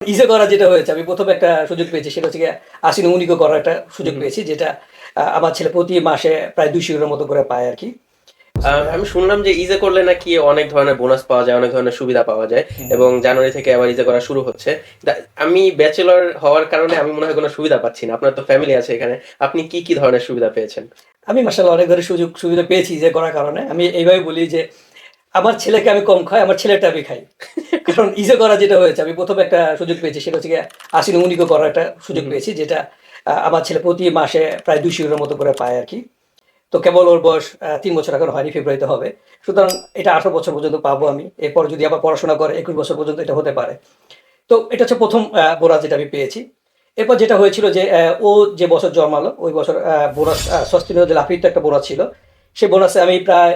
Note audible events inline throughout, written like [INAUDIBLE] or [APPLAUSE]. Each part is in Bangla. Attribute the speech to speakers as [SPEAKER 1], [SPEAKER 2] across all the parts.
[SPEAKER 1] ইজে করা যেটা হয়েছে আমি প্রথম একটা সুযোগ পেয়েছি সেটা হচ্ছে আসিন উনিকো করার একটা সুযোগ পেয়েছি যেটা আমার ছেলে প্রতি মাসে প্রায় দুইশো ইউরোর মতো করে পায় আর কি।
[SPEAKER 2] আমি শুনলাম যে ইজে করলে নাকি অনেক ধরনের বোনাস পাওয়া যায় অনেক ধরনের সুবিধা পাওয়া যায় এবং জানুয়ারি থেকে আবার ইজে করা শুরু হচ্ছে। আমি ব্যাচেলর হওয়ার কারণে আমি মনে হয় কোনো সুবিধা পাচ্ছি না আপনার তো ফ্যামিলি আছে এখানে আপনি কি কি ধরনের সুবিধা পেয়েছেন?
[SPEAKER 1] আমি মাসাল্লাহ অনেক ধরনের সুযোগ সুবিধা পেয়েছি ইজে করার কারণে আমি এইভাবে বলি যে আমার ছেলেকে আমি কম খাই আমার ছেলেটা আমি খাই। [LAUGHS] কারণ ইজে করা যেটা হয়েছে আমি প্রথম একটা সুযোগ পেয়েছি সেটা হচ্ছে আসিন উনিকো করার একটা সুযোগ পেয়েছি যেটা আমার ছেলে প্রতি মাসে প্রায় দুইশো ইউরোর মতো করে পায় আর কি। তো কেবল ওর বয়স তিন বছর এখন হয়নি ফেব্রুয়ারিতে হবে। সুতরাং এটা আঠারো বছর পর্যন্ত পাবো আমি। এরপর যদি আবার পড়াশোনা করে একুশ বছর পর্যন্ত এটা হতে পারে। তো এটা হচ্ছে প্রথম বোনাস যেটা আমি পেয়েছি। এরপর যেটা হয়েছিল যে ও যে বছর জন্মালো ওই বছর বোনাস সস্তিনীয় যে লাফিত একটা বোনাস ছিল। সেই বোনাসে আমি প্রায়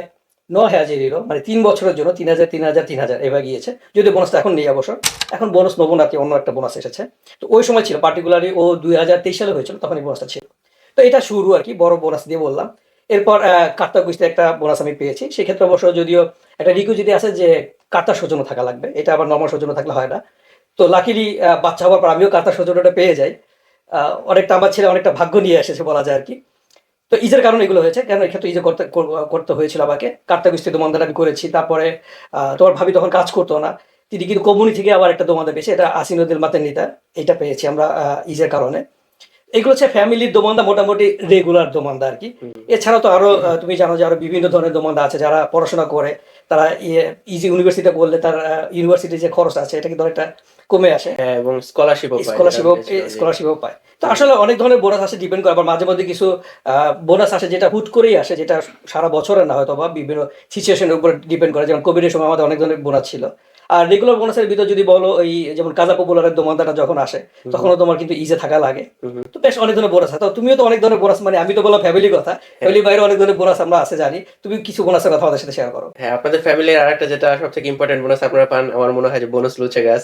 [SPEAKER 1] ন হাজার ইউরো মানে তিন বছরের জন্য তিন হাজার তিন হাজার তিন হাজার এবার গিয়েছে। যদি বোনাসটা এখন নেই অবসর এখন বোনাস নেব না কি অন্য একটা বোনাস এসেছে। তো ওই সময় ছিল পার্টিকুলারলি ও দুই হাজার তেইশ সালে হয়েছিল তখন এই বোনাসটা ছিল। তো এটা শুরু আর কি, বড় বোনাস দিয়ে বললাম। এরপর কার্তা কুস্তি একটা বোনাস আমি পেয়েছি। সেক্ষেত্রে অবশ্য যদিও একটা রিকু যদি আছে যে কার্তা সৌজন্য থাকা লাগবে, এটা আবার নর্মাল সৌজন্য থাকলে হয় না। তো লাকিলি বাচ্চা হওয়ার পর আমিও কার্তা সৌজন্যটা পেয়ে যাই। অনেকটা আমার ছেলে অনেকটা ভাগ্য নিয়ে এসেছে বলা যায় আর কি। তো ইজের কারণে এগুলো হয়েছে। কেন? এক্ষেত্রে ইজে করতে করতে হয়েছিল আমাকে। কার্তা কুস্তি দোমানদার আমি করেছি। তারপরে তোমার ভাবি তখন কাজ করতো না। তিনি কিন্তু কমুনি থেকে আবার একটা দোমানদার পেয়েছে। এটা আসিনুদ্দিন মাতেন নিতা এটা পেয়েছি আমরা ইজের কারণে। এগুলো হচ্ছে ফ্যামিলির দোমানদা মোটামুটি রেগুলার দোমানদা আর কি। এছাড়াও তো আরও তুমি জানো যে আরও বিভিন্ন ধরনের দোমানদা আছে যারা পড়াশোনা করে। তারা ইজি ইউনিভার্সিটিতে করলে তার ইউনিভার্সিটির যে খরচ আছে এটা কিন্তু অনেকটা কমে আসে।
[SPEAKER 2] হ্যাঁ এবং স্কলারশিপও
[SPEAKER 1] স্কলারশিপও স্কলারশিপও পায়। তো আসলে অনেক ধরনের বোনাস আসে ডিপেন্ড করে। আবার মাঝে মধ্যে কিছু বোনাস আসে যেটা হুট করেই আসে যেটা সারা বছরের না হয়তো বা বিভিন্ন সিচুয়েশনের উপর ডিপেন্ড করে। যেমন কোভিডের সময় আমাদের অনেক ধরনের বোনাস ছিল। আর রেগুলার বোনাসের ভিতর যদি বলো ওই যেমন কাজা পপুলারের দোমানদাটা যখন আসে তখনও তোমার কিন্তু ইজে থাকা লাগে। তো বেশ অনেক ধরনের বোনাস আছে। তো তুমিও তো অনেক ধরনের বোনাস মানে আমি তো বললাম ফ্যামিলি কথা। ফ্যামিলি বাইরে অনেক ধরনের বোনাস আমরা আছে জানি। তুমি কিছু বোনাসের কথা আমাদের সাথে শেয়ার করো।
[SPEAKER 2] হ্যাঁ আপনাদের ফ্যামিলির আর একটা যেটা সব থেকে ইম্পর্টেন্ট বোনাস আপনারা পান আমার মনে হয় যে বোনাস লুচে গাছ।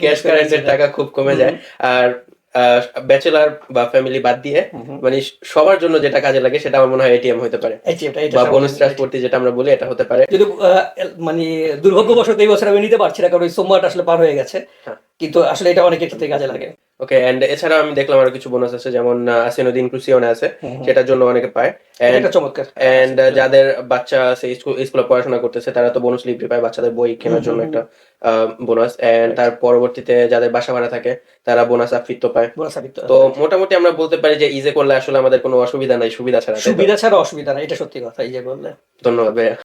[SPEAKER 2] ক্যাশ কারেন্টের [LAUGHS] টাকা খুব কমে যায়। আর ব্যাচেলার বা ফ্যামিলি বাদ দিয়ে মানে সবার জন্য যেটা কাজে লাগে সেটা আমার মনে হয় এটিএম হতে পারে। বা বোনাস ট্রান্সপোর্ট যেটা আমরা বলি এটা হতে পারে।
[SPEAKER 1] যদি মানে দুর্ভাগ্যবশত এই বছর আমি নিতে পারছি না কারণ ওই সোমবারটা আসলে পার হয়ে গেছে।
[SPEAKER 2] হ্যাঁ।
[SPEAKER 1] কিন্তু আসলে এটা অনেকের ক্ষেত্রে কাজে লাগে।
[SPEAKER 2] ওকে এন্ড এছাড়া আমি দেখলাম আরও কিছু বোনাস আছে যেমন আসেনুদ্দিন ইনক্লুসিওনে আছে সেটার জন্য অনেকে পায়।
[SPEAKER 1] এটা চমৎকার।
[SPEAKER 2] এন্ড যাদের বাচ্চা সেই স্কুলে পড়াশোনা করতেছে তারা তো বোনাস লিভি পায় বাচ্চাদের বই কেনার জন্য একটা বোনাস এন্ড তার পরবর্তীতে যাদের বাসা ভাড়া থাকে তারা বোনাস আফৃত্ত পায়। তো মোটামুটি আমরা বলতে পারি যে ইজে করলে আসলে আমাদের কোনো অসুবিধা নাই সুবিধা ছাড়া
[SPEAKER 1] সুবিধা ছাড়া অসুবিধা নাই এটা সত্যি কথা এই করলে
[SPEAKER 2] ধন্যবাদ ভাইয়া।